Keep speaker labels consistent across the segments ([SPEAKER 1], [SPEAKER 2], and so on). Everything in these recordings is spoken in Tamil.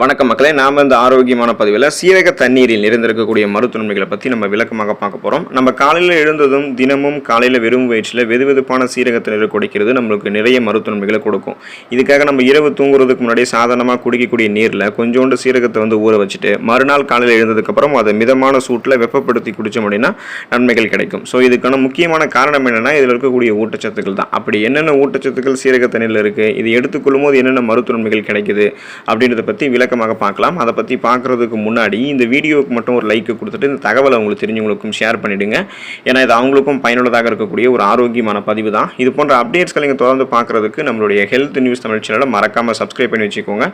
[SPEAKER 1] வணக்கம் மக்களே நாம் இந்த ஆரோக்கியமான பதிவில் சீரக தண்ணீரில் நிறைந்திருக்கக்கூடிய மருத்துவன்மைகளை பற்றி நம்ம விளக்கமாக பார்க்க போகிறோம் நம்ம காலையில் எழுந்ததும் தினமும் காலையில் வெறும் வயிற்றில் வெது வெதுப்பான சீரக தண்ணீர் குடிக்கிறது நம்மளுக்கு நிறைய மருத்துவன்மைகளை கொடுக்கும். இதுக்காக நம்ம இரவு தூங்குறதுக்கு முன்னாடி சாதாரணமாக குடிக்கக்கூடிய நீரில் கொஞ்சோண்டு சீரகத்தை வந்து ஊற வச்சுட்டு மறுநாள் காலையில் எழுந்ததுக்கப்புறம் அதை மிதமான சூட்டில் வெப்பப்படுத்தி குடித்தோம் அப்படின்னா நன்மைகள் கிடைக்கும். ஸோ இதுக்கான முக்கியமான காரணம் என்னென்னா இதில் இருக்கக்கூடிய ஊட்டச்சத்துக்கள் தான். அப்படி என்னென்ன ஊட்டச்சத்துக்கள் சீரக தண்ணீரில் இருக்குது இது எடுத்துக்கொள்ளும் போது என்னென்ன மருத்துவன்மைகள் கிடைக்குது அப்படின்றத பற்றி விளக்கமாக பார்க்கலாம். அதை பற்றி பார்க்குறதுக்கு முன்னாடி இந்த வீடியோவுக்கு மட்டும் ஒரு லைக்கு கொடுத்துட்டு இந்த தகவலை உங்களுக்கு தெரிஞ்சவங்களுக்கும் ஷேர் பண்ணிவிடுங்க ஏன்னா இது அவங்களுக்கும் பயனுள்ளதாக இருக்கக்கூடிய ஒரு ஆரோக்கியமான பதிவு தான். இது போன்ற அப்டேட்ஸ்களை நீங்கள் தொடர்ந்து பார்க்குறதுக்கு நம்மளுடைய ஹெல்த் நியூஸ் தமிழ் சேனலை மறக்காமல் சப்ஸ்கிரைப் பண்ணி வச்சுக்கோங்க.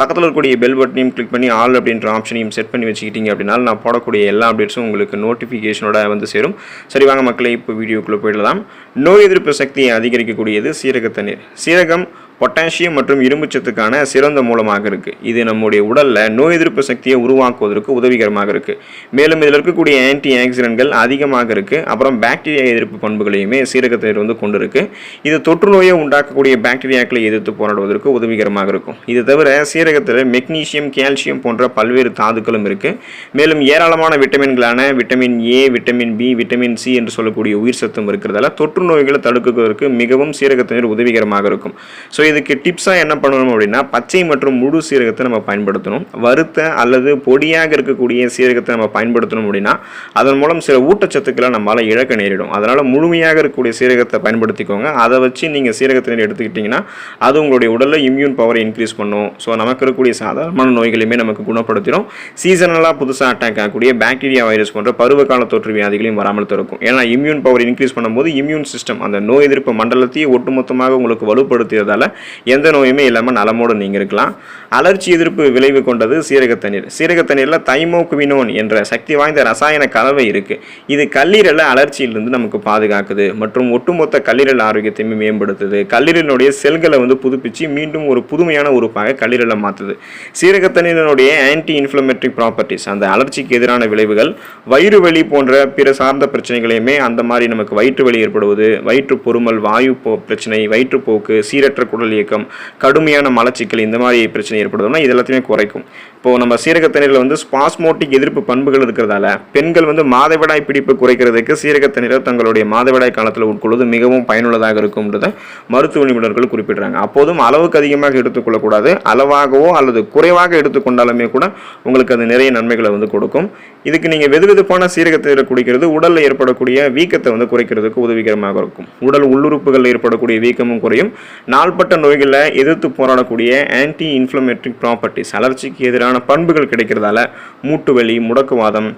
[SPEAKER 1] பக்கத்தில் இருக்கக்கூடிய பெல் பட்டனையும் கிளிக் பண்ணி ஆல் அப்படின்ற ஆப்ஷனையும் செட் பண்ணி வச்சுக்கிட்டீங்க அப்படின்னா நான் போடக்கூடிய எல்லா அப்டேட்ஸும் உங்களுக்கு நோட்டிஃபிகேஷனோட வந்து சேரும். சரி வாங்க மக்களை இப்போ வீடியோக்குள்ளே போயிடலாம். நோய் எதிர்ப்பு சக்தியை அதிகரிக்கக்கூடியது சீரக தண்ணீர் சீரகம் பொட்டாசியம் மற்றும் இரும்புச்சத்துக்கான சிறந்த மூலமாக இருக்குது இது நம்முடைய உடலில் நோய் எதிர்ப்பு சக்தியை உருவாக்குவதற்கு உதவிகரமாக இருக்குது மேலும் இதில் இருக்கக்கூடிய ஆன்டி ஆக்சிடென்ட்கள் அதிகமாக இருக்குது அப்புறம் பாக்டீரியா எதிர்ப்பு பண்புகளையுமே சீரகத்தில் வந்து கொண்டுருக்கு. இது தொற்று நோயை உண்டாக்கக்கூடிய பாக்டீரியாக்களை எதிர்த்து போராடுவதற்கு உதவிகரமாக இருக்கும். இது தவிர சீரகத்தில் மெக்னீசியம் கால்சியம் போன்ற பல்வேறு தாதுக்களும் இருக்குது மேலும் ஏராளமான விட்டமின்களான vitamin A vitamin B vitamin C என்று சொல்லக்கூடிய உயிர் சத்தும் இருக்கிறதால தொற்று நோய்களை தடுக்குவதற்கு மிகவும் சீரகத்தினர் உதவிகரமாக இருக்கும். ஸோ இதுக்கு டிப்ஸாக என்ன பண்ணணும் அப்படின்னா பச்சை மற்றும் முழு சீரகத்தை நம்ம பயன்படுத்தணும். வறுத்த அல்லது பொடியாக இருக்கக்கூடிய சீரகத்தை நம்ம பயன்படுத்தணும் அப்படின்னா அதன் மூலம் சில ஊட்டச்சத்துக்களை நம்மளால் இழக்க நேரிடும். அதனால் முழுமையாக இருக்கக்கூடிய சீரகத்தை பயன்படுத்திக்கோங்க. அதை வச்சு நீங்கள் சீரகத்தினர் எடுத்துக்கிட்டிங்கன்னா அது உங்களுடைய உடலில் இம்யூன் பவரை இன்க்ரீஸ் பண்ணும். ஸோ நமக்கு இருக்கக்கூடிய சாதாரணமான நோய்களையுமே நமக்கு குணப்படுத்திடும். சீசனலாக புதுசாக அட்டாக் ஆகக்கூடிய பாக்டீரியா வைரஸ் போன்ற பருவகால தொற்று வியாதிகளையும் வராமல் தடுக்கும். ஏன்னா இம்யூன் பவர் இன்க்ரீஸ் பண்ணும்போது இம்யூன் சிஸ்டம் அந்த நோய் எதிர்ப்பு மண்டலத்தையே ஒட்டுமொத்தமாக உங்களுக்கு வலுப்படுத்தியதால் எந்த நோயுமே இல்லாமல் நலமோடு நீங்கள் இருக்கலாம் அலர்ச்சி எதிர்ப்பு விளைவு கொண்டது சீரக தண்ணீர் சீரக தண்ணீரில் தைமோகுவினோன் என்ற சக்தி வாய்ந்த ரசாயன கலவை இருக்குது இது கல்லீரலை அலர்ச்சியிலிருந்து நமக்கு பாதுகாக்குது. மற்றும் ஒட்டுமொத்த கல்லீரல் ஆரோக்கியத்தையுமே மேம்படுத்துது. கல்லீரலினுடைய செல்களை வந்து புதுப்பிச்சு மீண்டும் ஒரு புதுமையான உறுப்பாக கல்லீரலை மாற்றுது சீரக தண்ணீரினுடைய ஆன்டி இன்ஃப்ளமேட்டரி ப்ராப்பர்ட்டிஸ் அந்த அலர்ச்சிக்கு எதிரான விளைவுகள் வயிறு வலி போன்ற பிற சார்ந்த பிரச்சனைகளையுமே அந்த மாதிரி நமக்கு வயிற்று வலி ஏற்படுவது வயிற்று பொறுமல் வாயு பிரச்சனை வயிற்றுப்போக்கு சீரற்ற குடல் இயக்கம் கடுமையான மலச்சிக்கல் இந்த மாதிரி பிரச்சனை ஏற்படுதுன்னா இது எல்லாத்தையுமே குறைக்கும். இப்போது நம்ம சீரக தண்ணீரில் வந்து ஸ்பாஸ்மோட்டிக் எதிர்ப்பு பண்புகள் இருக்கிறதால பெண்கள் வந்து மாதவிடாய் பிடிப்பு குறைக்கிறதுக்கு சீரக தண்ணீரை தங்களுடைய மாதவிடாய் காலத்தில் உட்கொள்வது மிகவும் பயனுள்ளதாக இருக்கும்ன்றத மருத்துவ நிபுணர்கள் குறிப்பிடுறாங்க. அப்போதும் அளவுக்கு அதிகமாக எடுத்துக்கொள்ளக்கூடாது அளவாகவோ அல்லது குறைவாக எடுத்துக்கொண்டாலுமே கூட உங்களுக்கு அது நிறைய நன்மைகளை வந்து கொடுக்கும். இதுக்கு நீங்கள் வெது வெதுப்பான சீரக தண்ணீரை குடிக்கிறது உடலில் ஏற்படக்கூடிய வீக்கத்தை வந்து குறைக்கிறதுக்கு உதவிகரமாக இருக்கும். உடல் உள்ளுறுப்புகளில் ஏற்படக்கூடிய வீக்கமும் குறையும். நாள்பட்ட நோய்களை எதிர்த்து போராடக்கூடிய ஆன்டி இன்ஃப்ளமேட்ரிக் ப்ராப்பர்ட்டிஸ் அலர்ச்சிக்கு எதிரான பண்புகள் கிடைக்கிறதால மூட்டு வலி முடக்குவாதம்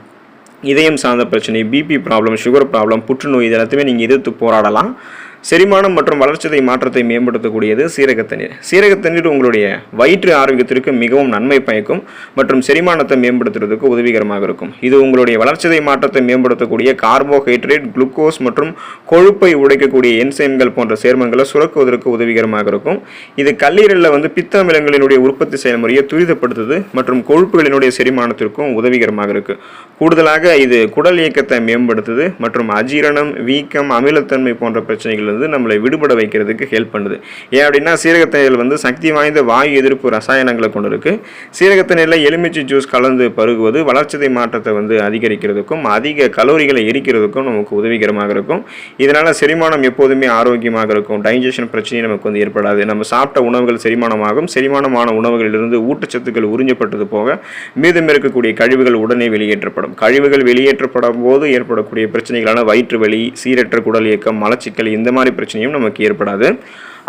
[SPEAKER 1] இதயம் சார்ந்த பிரச்சனை பிபி ப்ராப்ளம் சுகர் ப்ராப்ளம் புற்றுநோய் இது எல்லாத்தையுமே நீங்கள் எதிர்த்து போராடலாம். செரிமானம் மற்றும் வளர்ச்சிதை மாற்றத்தை மேம்படுத்தக்கூடியது சீரகத்தண்ணீர் சீரகத்தண்ணீர் உங்களுடைய வயிற்று ஆரோக்கியத்திற்கு மிகவும் நன்மை பயக்கும் மற்றும் செரிமானத்தை மேம்படுத்துறதுக்கு உதவிகரமாக இருக்கும். இது உங்களுடைய வளர்ச்சிதை மாற்றத்தை மேம்படுத்தக்கூடிய கார்போஹைட்ரேட் குளுக்கோஸ் மற்றும் கொழுப்பை உடைக்கக்கூடிய என்சைம்கள் போன்ற சேர்மங்களை சுரக்குவதற்கு உதவிகரமாக இருக்கும். இது கல்லீரலில் வந்து பித்த அமிலங்களினுடைய உற்பத்தி செயல்முறையை துரிதப்படுத்துது மற்றும் கொழுப்புகளினுடைய செரிமானத்திற்கும் உதவிகரமாக இருக்கு. கூடுதலாக இது குடல் இயக்கத்தை மேம்படுத்துது மற்றும் அஜீரணம் வீக்கம் அமிலத்தன்மை போன்ற பிரச்சனைகள் இருந்து நம்மளை விடுபட வைக்கிறதுக்கு ஹெல்ப் பண்ணுது. ஏன் அப்படின்னா சீரகத்தண்ணீர் வந்து சக்தி வாய்ந்த வாயு எதிர்ப்பு ரசாயனங்களை கொண்டு இருக்கு. சீரகத்தண்ணீரில் எலுமிச்சை ஜூஸ் கலந்து பருகுவது வளர்ச்சிதை மாற்றத்தை வந்து அதிகரிக்கிறதுக்கும் அதிக கலோரிகளை எரிக்கிறதுக்கும் நமக்கு உதவிகரமாக இருக்கும். இதனால் செரிமானம் எப்போதுமே ஆரோக்கியமாக இருக்கும். டைஜஷன் பிரச்சனை நமக்கு வந்து ஏற்படாது. நம்ம சாப்பிட்ட உணவுகள் செரிமானமாகும். செரிமானமான உணவுகளிலிருந்து ஊட்டச்சத்துக்கள் உறிஞ்சப்பட்டது போக மீதம் இருக்கக்கூடிய கழிவுகள் உடனே வெளியேற்றப்படும். கழிவுகள் வெளியேற்றப்படும் போது ஏற்படக்கூடிய பிரச்சனைகளான வயிற்று வலி சீரற்ற குடல் இயக்கம் மலச்சிக்கல் இந்த மாதிரி பிரச்சனையும் நமக்கு ஏற்படாது.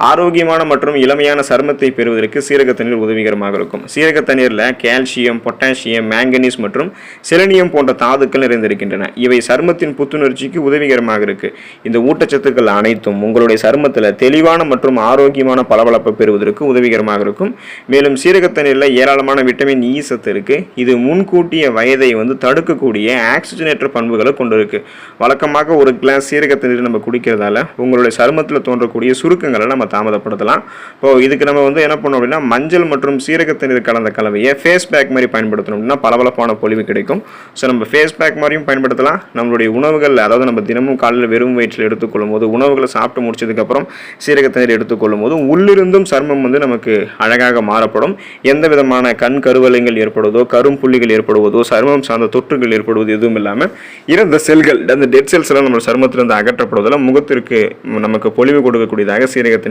[SPEAKER 1] ஆரோக்கியமான மற்றும் இளமையான சருமத்தை பெறுவதற்கு சீரக தண்ணீர் உதவிகரமாக இருக்கும். சீரக தண்ணீரில் கால்சியம் பொட்டாசியம் மேங்கனீஸ் மற்றும் செலனியம் போன்ற தாதுக்கள் நிறைந்திருக்கின்றன. இவை சருமத்தின் புத்துணர்ச்சிக்கு உதவிகரமாக இருக்கு. இந்த ஊட்டச்சத்துக்கள் அனைத்தும் உங்களுடைய சருமத்தில் தெளிவான மற்றும் ஆரோக்கியமான பளபளப்பை பெறுவதற்கு உதவிகரமாக இருக்கும். மேலும் சீரக தண்ணீரில் ஏராளமான விட்டமின் இ e சத்து இருக்கு. இது முன்கூட்டிய வயதை வந்து தடுக்கக்கூடிய ஆக்சிஜனேற்ற பண்புகளை கொண்டுருக்கு. வழக்கமாக ஒரு கிளாஸ் சீரக தண்ணீர் நம்ம குடிக்கிறதால உங்களுடைய சருமத்தில் தோன்றக்கூடிய சுருக்கங்களை நம்ம நம்ம தாமதப்படுத்தலாம். இப்போ இதுக்கு நம்ம வந்து என்ன பண்ணோம் அப்படின்னா மஞ்சள் மற்றும் சீரகத்தண்ணீர் கலந்த கலவையை ஃபேஸ் பேக் மாதிரி பயன்படுத்தணும் அப்படின்னா பளபளப்பான பொலிவு கிடைக்கும். ஸோ நம்ம ஃபேஸ் பேக் மாதிரியும் பயன்படுத்தலாம். நம்மளுடைய உணவுகள் அதாவது நம்ம தினமும் காலையில் வெறும் வயிற்றில் எடுத்துக்கொள்ளும் போது உணவுகளை சாப்பிட்டு முடிச்சதுக்கப்புறம் சீரகத்தண்ணீர் எடுத்துக்கொள்ளும் போது உள்ளிருந்தும் சர்மம் வந்து நமக்கு அழகாக மாறப்படும். எந்த விதமான கண் கருவலைகள் ஏற்படுவதோ கரும்புள்ளிகள் ஏற்படுவதோ சருமம் சார்ந்த தொற்றுகள் ஏற்படுவது எதுவும் இல்லாமல் இறந்த செல்கள் அந்த டெட் செல்ஸ் எல்லாம் நம்ம சருமத்திலிருந்து அகற்றப்படுவதால் முகத்திற்கு நமக்கு பொலிவு கொடுக்கக்கூடியதாக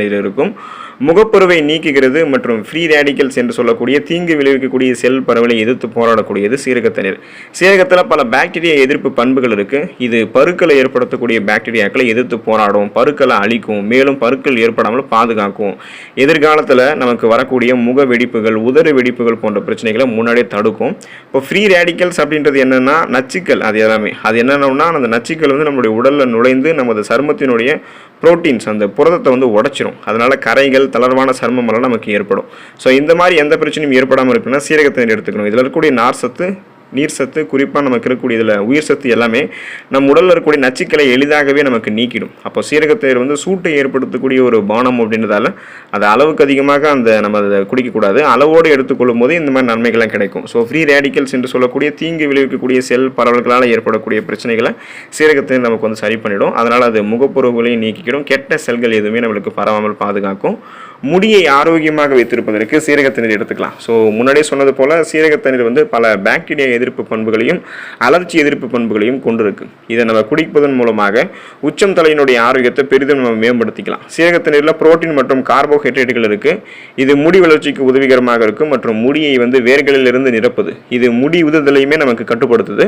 [SPEAKER 1] சீரகத்தண்ணீர் இருக்கும். முகப்பருவை நீக்குகிறது மற்றும் ஃப்ரீ ரேடிக்கல்ஸ் என்று சொல்லக்கூடிய தீங்கு விளைவிக்கக்கூடிய செல் பரவலை எதிர்த்து போராடக்கூடியது சீரகத்தண்ணீர் சீரகத்தில் பல பாக்டீரியா எதிர்ப்பு பண்புகள் இருக்கு. இது பருக்களை ஏற்படுத்தக்கூடிய பாக்டீரியாக்களை எதிர்த்து போராடும் பருக்களை அழிக்கும் மேலும் பருக்கள் ஏற்படாமல் பாதுகாக்கும். எதிர்காலத்தில் நமக்கு வரக்கூடிய முக வெடிப்புகள் உதடு வெடிப்புகள் போன்ற பிரச்சனைகளை முன்னாடியே தடுக்கும். இப்போ ஃப்ரீ ரேடிக்கல்ஸ் அப்படின்றது என்னன்னா நச்சுக்கள். அது எல்லாமே. அது என்னென்னா அந்த நச்சுக்கள் வந்து நம்மளுடைய உடலில் நுழைந்து நமது சருமத்தினுடைய புரோட்டீன்ஸ் அந்த புரதத்தை வந்து உடைச்சிரும். அதனால கரைகள் தளர்வான சருமம் எல்லாம் நமக்கு ஏற்படும். ஸோ இந்த மாதிரி எந்த பிரச்சனையும் ஏற்படாமல் இருக்குன்னா சீரகத்தை எடுத்துக்கணும். இதில் இருக்கக்கூடிய நார் சத்து நீர் சத்து குறிப்பாக நமக்கு இருக்கக்கூடிய இதில் உயிர் சத்து எல்லாமே நம் உடலில் இருக்கக்கூடிய நச்சுக்களை எளிதாகவே நமக்கு நீக்கிடும். அப்போ சீரகத்தயிர் வந்து சூட்டை ஏற்படுத்தக்கூடிய ஒரு பானம் அப்படின்றதால அதை அளவுக்கு அதிகமாக அந்த நம்ம அதை குடிக்கக்கூடாது. அளவோடு எடுத்துக்கொள்ளும் போது இந்த மாதிரி நன்மைகள்லாம் கிடைக்கும். ஸோ ஃப்ரீ ரேடிக்கல்ஸ் என்று சொல்லக்கூடிய தீங்கு விளைவிக்கக்கூடிய செல் பரவல்களால் ஏற்படக்கூடிய பிரச்சனைகளை சீரகத்தை நமக்கு வந்து சரி பண்ணிடும். அதனால் அது முகப்புறவுகளையும் நீக்கிக்கிடும். கெட்ட செல்கள் எதுவுமே நம்மளுக்கு பரவாமல் பாதுகாக்கும். முடியை ஆரோக்கியமாக வைத்திருப்பதற்கு சீரகத்தண்ணீர் எடுத்துக்கலாம். ஸோ முன்னாடியே சொன்னது போல் சீரகத்தண்ணீர் வந்து பல பாக்டீரியா எதிர்ப்பு பண்புகளையும் அலர்ச்சி எதிர்ப்பு பண்புகளையும் கொண்டிருக்கு. இதை நம்ம குடிப்பதன் மூலமாக உச்சம் தலையினுடைய ஆரோக்கியத்தை பெரிதும் நம்ம மேம்படுத்திக்கலாம். சீரகத்தண்ணீரில் புரோட்டீன் மற்றும் கார்போஹைட்ரேட்டுகள் இருக்குது இது முடி வளர்ச்சிக்கு உதவிகரமாக இருக்கும் மற்றும் முடியை வந்து வேர்களிலிருந்து நிரப்புது. இது முடி உதுதலையுமே நமக்கு கட்டுப்படுத்துது.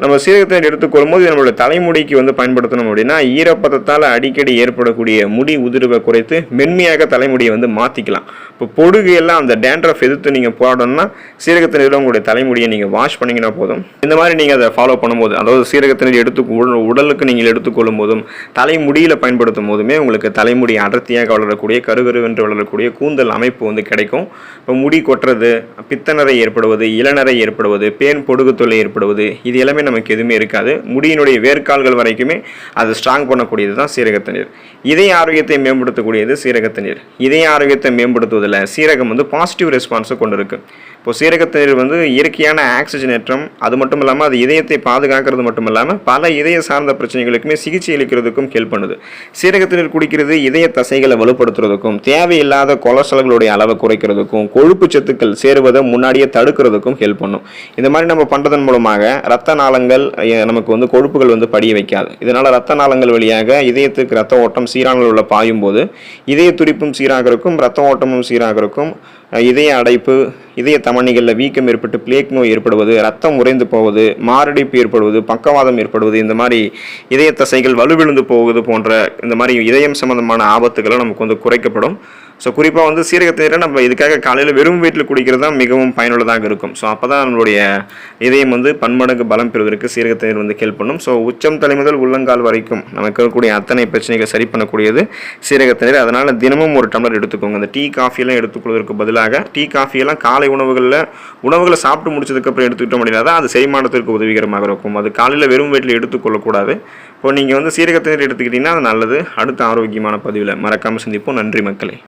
[SPEAKER 1] நம்ம சீரகத்தை எடுத்துக்கொள்ளும் போது நம்மளோட தலைமுடிக்கு வந்து பயன்படுத்தணும் அப்படின்னா ஈரப்பதத்தால் அடிக்கடி ஏற்படக்கூடிய முடி உதிர்வை குறைத்து மென்மையாக தலைமுடியை வந்து மாற்றிக்கலாம் இப்போ பொடுகு எல்லாம் அந்த டேண்ட்ரஃப் எதிர்த்து நீங்கள் போடணும்னா சீரகத்தினர் உங்களுடைய தலைமுடியை நீங்கள் வாஷ் பண்ணிங்கன்னா போதும். இந்த மாதிரி நீங்கள் அதை ஃபாலோ பண்ணும்போது அதாவது சீரகத்தினர் எடுத்து உடலுக்கு நீங்கள் எடுத்துக்கொள்ளும் போதும் தலைமுடியில் பயன்படுத்தும் போதுமே உங்களுக்கு தலைமுடி அடர்த்தியாக வளரக்கூடிய கருகருவென்று வளரக்கூடிய கூந்தல் அமைப்பு வந்து கிடைக்கும். இப்போ முடி கொட்டுறது பித்தநரை ஏற்படுவது இளநரை ஏற்படுவது பேன் பொடுகு தொல்லை ஏற்படுவது இது எல்லாமே நமக்கு எதுவுமே இருக்காது. முடியினுடைய வேர்க்கால்கள் வரைக்குமே அது ஸ்ட்ராங் பண்ணக்கூடியது தான் சீரகத்தண்ணீர் இதய ஆரோக்கியத்தை மேம்படுத்தக்கூடியது சீரகத்தண்ணீர் இதய ஆரோக்கியத்தை மேம்படுத்துவதில் சீரகம் வந்து பாசிட்டிவ் ரெஸ்பான்ஸை கொண்டு இப்போ சீரகத்தண்ணீர் வந்து இயற்கையான ஆக்சிஜனேற்றம் அது மட்டும் இல்லாமல் அது இதயத்தை பாதுகாக்கிறது மட்டும் இல்லாமல் பல இதய சார்ந்த பிரச்சனைகளுக்குமே சிகிச்சை அளிக்கிறதுக்கும் ஹெல்ப் பண்ணுது. சீரகத்தண்ணீர் குடிக்கிறது இதய தசைகளை வலுப்படுத்துறதுக்கும் தேவையில்லாத கொலஸ்ட்ரால்களுடைய அளவை குறைக்கிறதுக்கும் கொழுப்பு சத்துக்கள் சேருவதை முன்னாடியே தடுக்கிறதுக்கும் ஹெல்ப் பண்ணும். இந்த மாதிரி நம்ம பண்ணுறதன் மூலமாக ரத்த நாளங்கள் நமக்கு வந்து கொழுப்புகள் வந்து படிய வைக்காது. இதனால் ரத்த நாளங்கள் வழியாக இதயத்துக்கு ரத்த ஓட்டம் சீரான உள்ள பாயும் போது இதய துடிப்பும் சீராக இருக்கும் ரத்த ஓட்டமும் சீராக இருக்கும் இதய அடைப்பு இதய தமணிகளில் வீக்கம் ஏற்பட்டு பிளேக் நோய் ஏற்படுவது ரத்தம் உறைந்து போவது மாரடைப்பு ஏற்படுவது பக்கவாதம் ஏற்படுவது இந்த மாதிரி இதய தசைகள் வலுவிழுந்து போவது போன்ற இந்த மாதிரி இதயம் சம்பந்தமான ஆபத்துகளை நமக்கு வந்து குறைக்கப்படும். ஸோ குறிப்பாக வந்து சீரகத்தீரை நம்ம இதுக்காக காலையில் வெறும் வீட்டில் குடிக்கிறது தான் மிகவும் பயனுள்ளதாக இருக்கும். ஸோ அப்போ தான் நம்மளுடைய இதயம் வந்து பன்மடங்கு பலம் பெறுவதற்கு சீரகத்தண்ணீர் வந்து ஹெல்ப் பண்ணும். ஸோ உச்சம் தலை முதல் உள்ளங்கால் வரைக்கும் நமக்கு இருக்கக்கூடிய அத்தனை பிரச்சனைகள் சரி பண்ணக்கூடியது சீரகத்தண்ணீர் அதனால் தினமும் ஒரு டம்ளர் எடுத்துக்கோங்க. அந்த டீ காஃபியெல்லாம் எடுத்துக்கொள்வதற்கு பதிலாக டீ காஃபியெல்லாம் காலை உணவுகளில் உணவுகளை சாப்பிட்டு முடிச்சதுக்கப்புறம் எடுத்துக்கிட்டோம் அப்படின்னா அது செரிமானத்திற்கு உதவிகரமாக இருக்கும். அது காலையில் வெறும் வீட்டில் எடுத்துக்கொள்ளக்கூடாது. இப்போ நீங்கள் வந்து சீரகத்தண்ணீர் எடுத்துக்கிட்டிங்கன்னா அது நல்லது. அடுத்த ஆரோக்கியமான பதிவில் மறக்காமல் சந்திப்போம். நன்றி மக்களே.